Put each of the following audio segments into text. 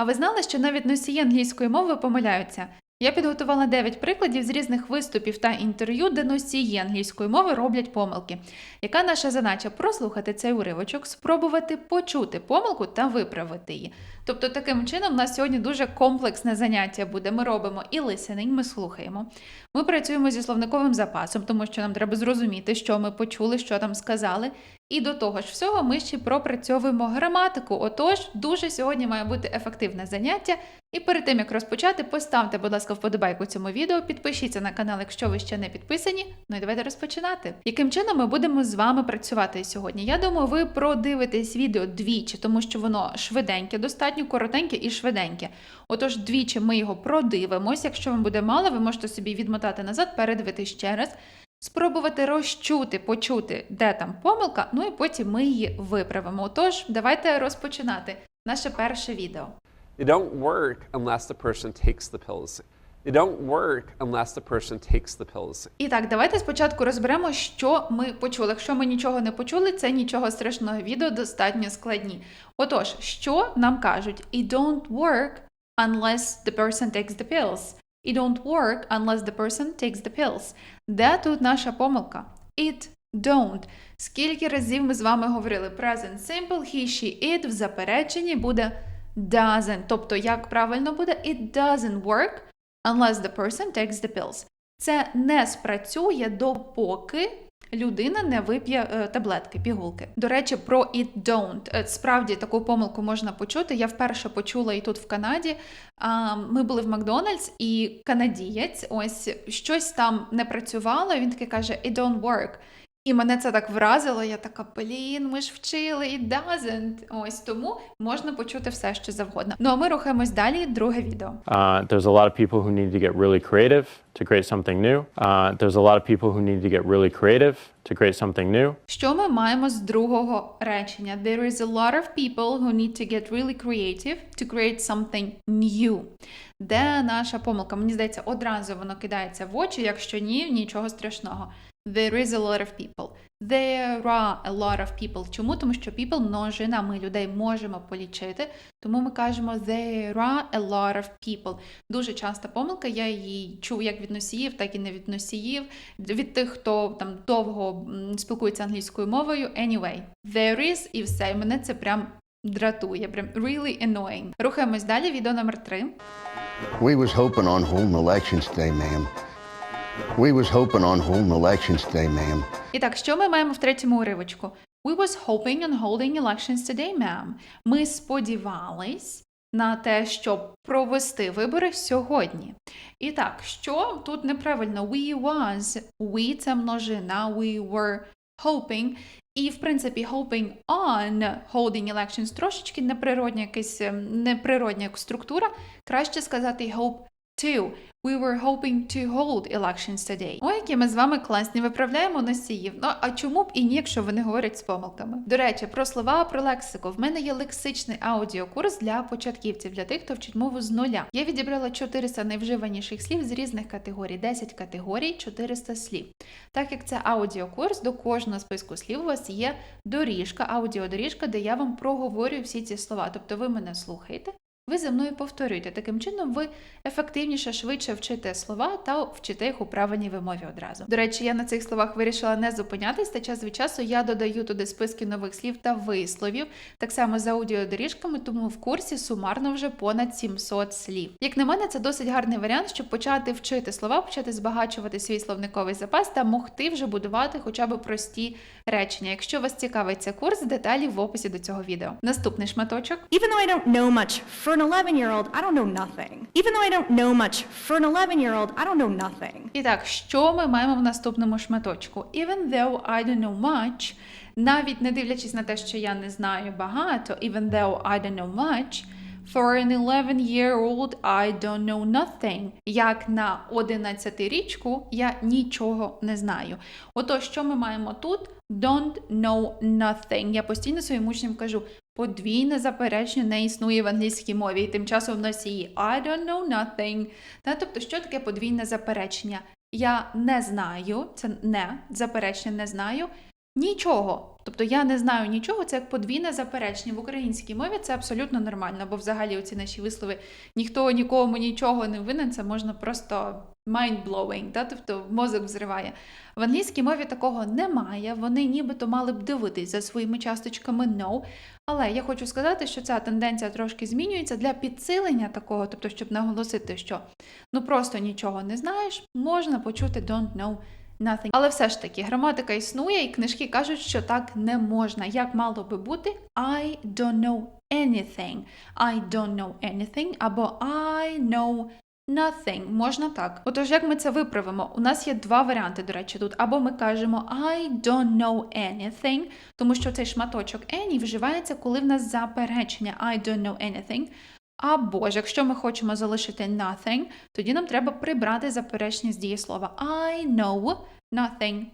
А ви знали, що навіть носії англійської мови помиляються? Я підготувала 9 прикладів з різних виступів та інтерв'ю, де носії англійської мови роблять помилки. Яка наша задача? Прослухати цей уривочок, спробувати почути помилку та виправити її. Тобто, таким чином, у нас сьогодні дуже комплексне заняття буде. Ми робимо і listening, ми слухаємо. Ми працюємо зі словниковим запасом, тому що нам треба зрозуміти, що ми почули, що там сказали. І до того ж всього, ми ще пропрацьовуємо граматику. Отож, дуже сьогодні має бути ефективне заняття. І перед тим як розпочати, поставте, будь ласка, вподобайку цьому відео, підпишіться на канал, якщо ви ще не підписані. Ну і давайте розпочинати. Яким чином ми будемо з вами працювати сьогодні? Я думаю, ви продивитесь відео двічі, тому що воно швиденьке, достатньо коротеньке і швиденьке. Отож, двічі ми його продивимось. Якщо вам буде мало, ви можете собі відмотати назад, передивитись ще раз. Спробувати розчути, почути, де там помилка, ну і потім ми її виправимо. Отож, давайте розпочинати наше перше відео. It don't work unless the person takes the pills. It don't work unless the person takes the pills. І так, давайте спочатку розберемо, що ми почули. Якщо ми нічого не почули, це нічого страшного відео достатньо складні. Отож, що нам кажуть? It don't work unless the person takes the pills. It don't work unless the person takes the pills. Де тут наша помилка? It don't. Скільки разів ми з вами говорили present simple, he, she, it в запереченні буде doesn't. Тобто, як правильно буде? It doesn't work unless the person takes the pills. Це не спрацює допоки людина не вип'є е, таблетки, пігулки. До речі, про it don't. Е, Справді таку помилку можна почути. Я вперше почула і тут в Канаді. Ми були в Макдональдс, і канадієць ось щось там не працювало. Він таки каже: it don't work. І мене це так вразило. Я така, блін, ми ж вчили, it doesn't. Ось тому можна почути все, що завгодно. Ну а ми рухаємось далі. Друге відео. Uh, there's a lot of people who need to get really creative to create something new. Uh, there's a lot of people who need to get really creative to create something new. Що ми маємо з другого речення? There is a lot of people who need to get really creative to create something new. Де наша помилка? Мені здається, одразу воно кидається в очі, якщо ні, нічого страшного. There is a lot of people. There are a lot of people. Чому? Тому що people множина, ми людей можемо полічити, тому ми кажемо there are a lot of people. Дуже часта помилка, я її чув як від носіїв, так і не від носіїв, від тих, хто там довго спілкується англійською мовою. Anyway, there is і все. І мене це прям дратує, прям really annoying. Рухаємось далі. Відео номер три. We was hoping on holding elections today, ma'am. We was hoping on holding elections today, ma'am. І так, що ми маємо в третьому уривочку? We was hoping on holding elections today, ma'am. Ми сподівались на те, щоб провести вибори сьогодні. І так, що тут неправильно? We was, we це множина, we were hoping. І, в принципі, hoping on holding elections трошечки неприродня якась ем, неприродня структура. Краще сказати hope to. We were hoping to hold elections today. Ой, які ми з вами класні виправляємо носіїв. Ну а чому б і ні, якщо вони говорять з помилками? До речі, про слова, про лексику. В мене є лексичний аудіокурс для початківців, для тих, хто вчить мову з нуля. Я відібрала 400 найвживаніших слів з різних категорій, 10 категорій, 400 слів. Так як це аудіокурс, до кожного списку слів у вас є доріжка, аудіодоріжка, де я вам проговорюю всі ці слова. Тобто ви мене слухаєте. Ви за мною повторюєте. Таким чином, ви ефективніше, швидше вчите слова та вчите їх у правильній вимові одразу. До речі, я на цих словах вирішила не зупинятись, та час від часу я додаю туди списки нових слів та висловів, так само з аудіодоріжками, тому в курсі сумарно вже понад 700 слів. Як на мене, це досить гарний варіант, щоб почати вчити слова, почати збагачувати свій словниковий запас та могти вже будувати хоча б прості речення. Якщо вас цікавить цей курс, деталі в описі до цього відео. Наступний шматочок. Even though I don't know much, for an 11 year old, I don't know nothing. Even though I don't know much, for an 11 year old, I don't know nothing. І так, що ми маємо в наступному шматочку? Even though I don't know much, навіть не дивлячись на те, що я не знаю багато, even though I don't know much, for an 11-year-old I don't know nothing. Як на 11-річку я нічого не знаю. Отож, що ми маємо тут? Don't know nothing. Я постійно своїм учням кажу, подвійне заперечення не існує в англійській мові, і тим часом в носії I don't know nothing. Та, тобто, що таке подвійне заперечення? Я не знаю, це не заперечення не знаю. Нічого. Тобто я не знаю нічого, це як подвійне заперечення. В українській мові це абсолютно нормально, бо взагалі оці наші вислови ніхто нікому нічого не винен, це можна просто mind-blowing, да? тобто мозок взриває. В англійській мові такого немає. Вони нібито мали б дивитись за своїми часточками no. Але я хочу сказати, що ця тенденція трошки змінюється для підсилення такого, тобто, щоб наголосити, що ну просто нічого не знаєш, можна почути don't know nothing. Але все ж таки, граматика існує, і книжки кажуть, що так не можна. Як мало би бути I don't know anything. I don't know anything або I know Nothing, можна так. Отож, як ми це виправимо? У нас є два варіанти, до речі, тут. Або ми кажемо I don't know anything, тому що цей шматочок any вживається, коли в нас заперечення I don't know anything. Або ж, якщо ми хочемо залишити nothing, тоді нам треба прибрати заперечення з дієслова I know nothing.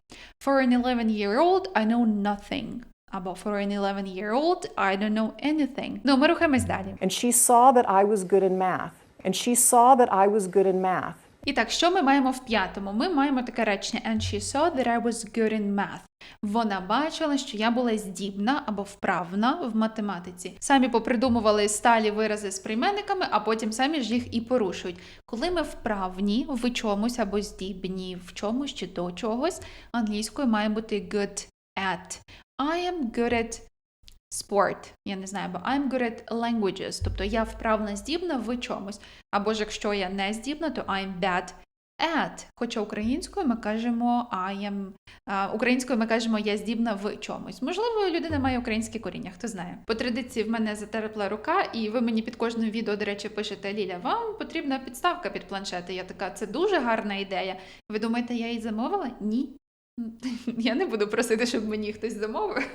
For an 11-year-old, I know nothing. Або for an 11-year-old, I don't know anything. Ну, ми рухаємось далі. And she saw that I was good in math. And she saw that I was good in math. І так, що ми маємо в п'ятому? Ми маємо таке речення And she saw that I was good in math. Вона бачила, що я була здібна або вправна в математиці. Самі попридумували сталі вирази з прийменниками, а потім самі ж їх і порушують. Коли ми вправні в чомусь або здібні в чомусь чи до чогось, англійською має бути good at. I am good at sport, я не знаю, або I'm good at languages, тобто я вправна здібна в чомусь. Або ж якщо я не здібна, то I'm bad at. Хоча українською ми кажемо I am, українською ми кажемо я здібна в чомусь. Можливо, людина має українське коріння, хто знає. По традиції в мене затерпла рука, і ви мені під кожним відео, до речі, пишете Ліля, вам потрібна підставка під планшети. Я така, це дуже гарна ідея. Ви думаєте, я її замовила? Ні. Я не буду просити, щоб мені хтось замовив.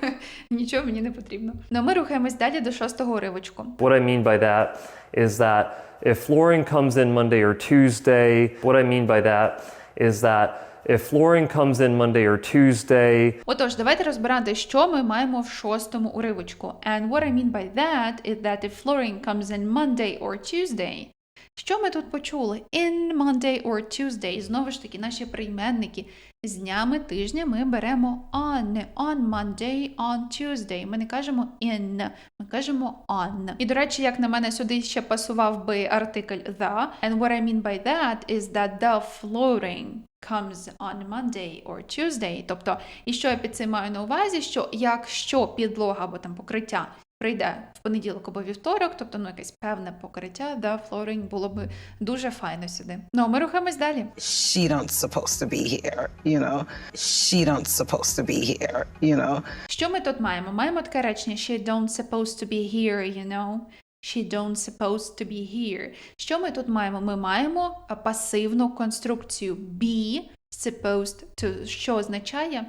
Нічого мені не потрібно. Ну, ми рухаємось далі до шостого уривочку. What I mean by that is that if fluorine comes in Monday or Tuesday, what I mean by that is that if fluorine comes in Monday or Tuesday, Отож, давайте розбирати, що ми маємо в шостому уривочку. And what I mean by that is that if fluorine comes in Monday or Tuesday. Що ми тут почули? In Monday or Tuesday. Знову ж таки, наші прийменники. З днями тижня ми беремо on, on Monday, on Tuesday. Ми не кажемо in, ми кажемо on. І, до речі, як на мене сюди ще пасував би артикль the. And what I mean by that is that the fluorine comes on Monday or Tuesday. Тобто, і що я під цим маю на увазі, що якщо підлога або там покриття прийде в понеділок або вівторок, тобто ну якесь певне покриття, да, флоринг було би дуже файно сюди. Ну, ми рухаємось далі. she don't supposed to be here, you know. She don't supposed to be here, you know. Що ми тут маємо? Маємо таке речення She don't supposed to be here, you know. She don't supposed to be here. Що ми тут маємо? Ми маємо пасивну конструкцію be supposed to, що означає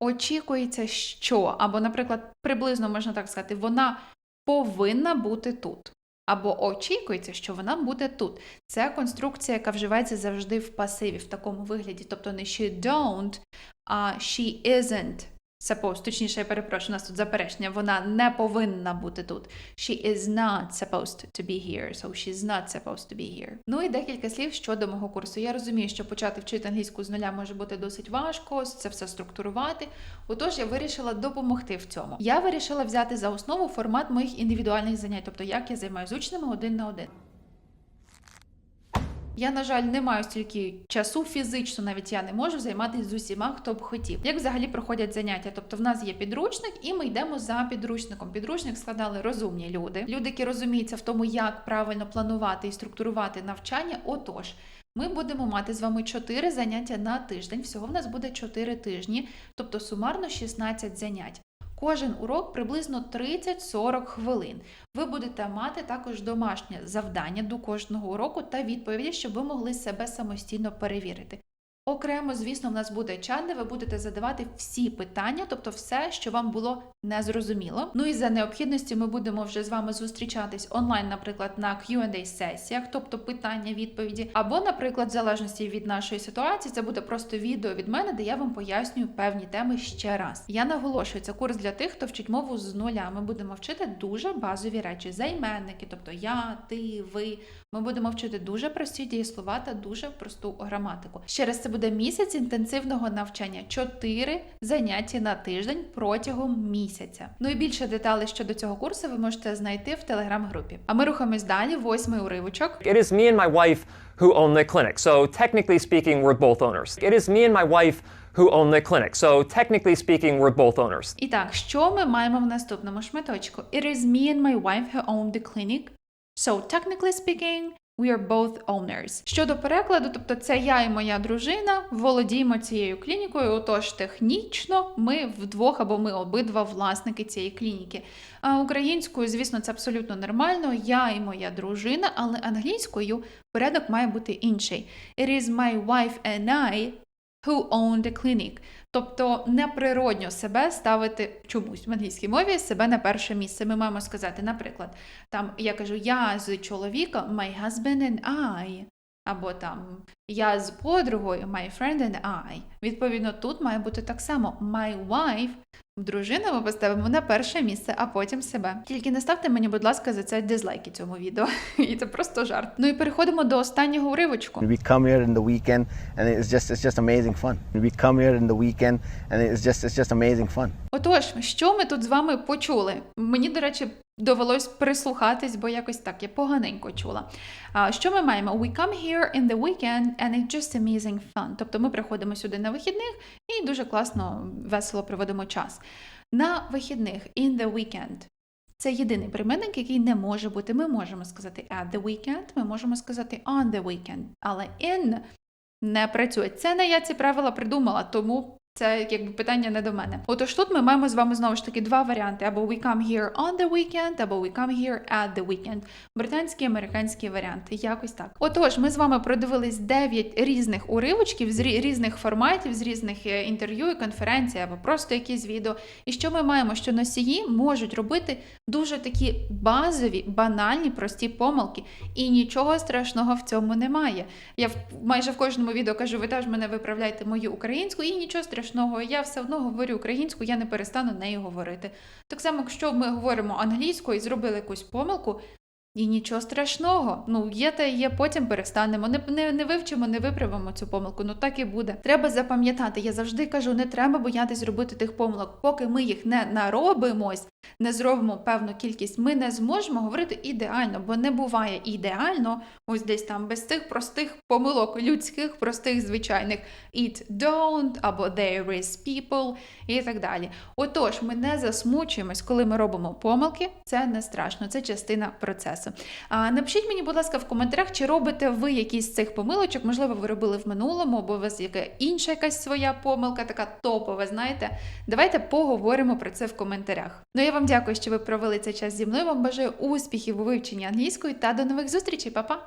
очікується, що, або, наприклад, приблизно можна так сказати, вона повинна бути тут. Або очікується, що вона буде тут. Це конструкція, яка вживається завжди в пасиві, в такому вигляді. Тобто не she don't, а she isn't supposed. Точніше, я перепрошую, у нас тут заперечення. Вона не повинна бути тут. She is not supposed to be here. So she's not supposed to be here. Ну і декілька слів щодо мого курсу. Я розумію, що почати вчити англійську з нуля може бути досить важко, це все структурувати. Отож, я вирішила допомогти в цьому. Я вирішила взяти за основу формат моїх індивідуальних занять, тобто як я займаюся з учнями один на один. Я, на жаль, не маю стільки часу фізично, навіть я не можу займатися з усіма, хто б хотів. Як взагалі проходять заняття? Тобто, в нас є підручник, і ми йдемо за підручником. Підручник складали розумні люди, люди, які розуміються в тому, як правильно планувати і структурувати навчання. Отож. Ми будемо мати з вами 4 заняття на тиждень. Всього в нас буде 4 тижні, тобто сумарно 16 занять. Кожен урок приблизно 30-40 хвилин. Ви будете мати також домашнє завдання до кожного уроку та відповіді, щоб ви могли себе самостійно перевірити. Окремо, звісно, в нас буде чат, де ви будете задавати всі питання, тобто все, що вам було незрозуміло. Ну і за необхідності ми будемо вже з вами зустрічатись онлайн, наприклад, на Q&A сесіях, тобто питання, відповіді, або, наприклад, в залежності від нашої ситуації, це буде просто відео від мене, де я вам пояснюю певні теми ще раз. Я наголошую, це курс для тих, хто вчить мову з нуля. Ми будемо вчити дуже базові речі, займенники, тобто я, ти, ви. Ми будемо вчити дуже прості дієслова та дуже просту граматику. Ще раз це буде місяць інтенсивного навчання, 4 заняття на тиждень протягом місяця. Ну і більше деталей щодо цього курсу ви можете знайти в телеграм-групі. А ми рухаємось далі. Восьмий уривочок. It is me and my wife who own the clinic. So, technically speaking, we're both owners. It is me and my wife who own the clinic. So, technically speaking, we're both owners. І так, що ми маємо в наступному шматочку? It is me and my wife who own the clinic. So, technically speaking, we are both owners. Щодо перекладу, тобто це я і моя дружина володіємо цією клінікою. Отож, технічно ми вдвох або ми обидва власники цієї клініки. А українською, звісно, це абсолютно нормально. Я і моя дружина, але англійською порядок має бути інший. It is my wife and I who owned the clinic. Тобто неприродньо себе ставити чомусь в англійській мові себе на перше місце. Ми маємо сказати, наприклад, там я кажу я з чоловіком, my husband and I. Або там я з подругою, my friend and I. Відповідно, тут має бути так само my wife. Дружину ми поставимо на перше місце, а потім себе. Тільки не ставте мені, будь ласка, за це дизлайки цьому відео. І це просто жарт. Ну і переходимо до останнього уривочку. We come here in the weekend, and it's just it's just amazing fun. We come here in the weekend, and it's just it's just amazing fun. Отож, що ми тут з вами почули? Мені, до речі, довелось прислухатись, бо якось так я поганенько чула. А, що ми маємо? We come here in the weekend and it's just amazing fun. Тобто ми приходимо сюди на вихідних і дуже класно, весело проводимо час. На вихідних in the weekend. Це єдиний прийменник, який не може бути. Ми можемо сказати at the weekend, ми можемо сказати on the weekend, але in не працює. Це не я ці правила придумала, тому це якби питання не до мене. Отож, тут ми маємо з вами знову ж таки два варіанти: або we come here on the weekend, або we come here at the weekend. Британські, американські варіанти. Якось так. Отож, ми з вами продивились 9 різних уривочків з різних форматів, з різних е, інтерв'ю і конференцій, або просто якісь відео. І що ми маємо? Що носії можуть робити дуже такі базові, банальні, прості помилки. І нічого страшного в цьому немає. Я в майже в кожному відео кажу, ви теж мене виправляйте мою українську, і нічого страшного. Я все одно говорю українську, я не перестану нею говорити. Так само, якщо ми говоримо англійською і зробили якусь помилку. І нічого страшного. Ну, є та є, потім перестанемо. Не, не, не вивчимо, не виправимо цю помилку. Ну так і буде. Треба запам'ятати. Я завжди кажу, не треба боятись робити тих помилок. Поки ми їх не наробимось, не зробимо певну кількість, ми не зможемо говорити ідеально, бо не буває ідеально, ось десь там без цих простих помилок, людських, простих, звичайних it don't або there is people і так далі. Отож, ми не засмучуємось, коли ми робимо помилки. Це не страшно, це частина процесу. А напишіть мені, будь ласка, в коментарях, чи робите ви якісь з цих помилочок, можливо, ви робили в минулому, або у вас яка інша якась своя помилка, така топова, знаєте. Давайте поговоримо про це в коментарях. Ну я вам дякую, що ви провели цей час зі мною. Вам бажаю успіхів у вивченні англійської та до нових зустрічей, Па-па!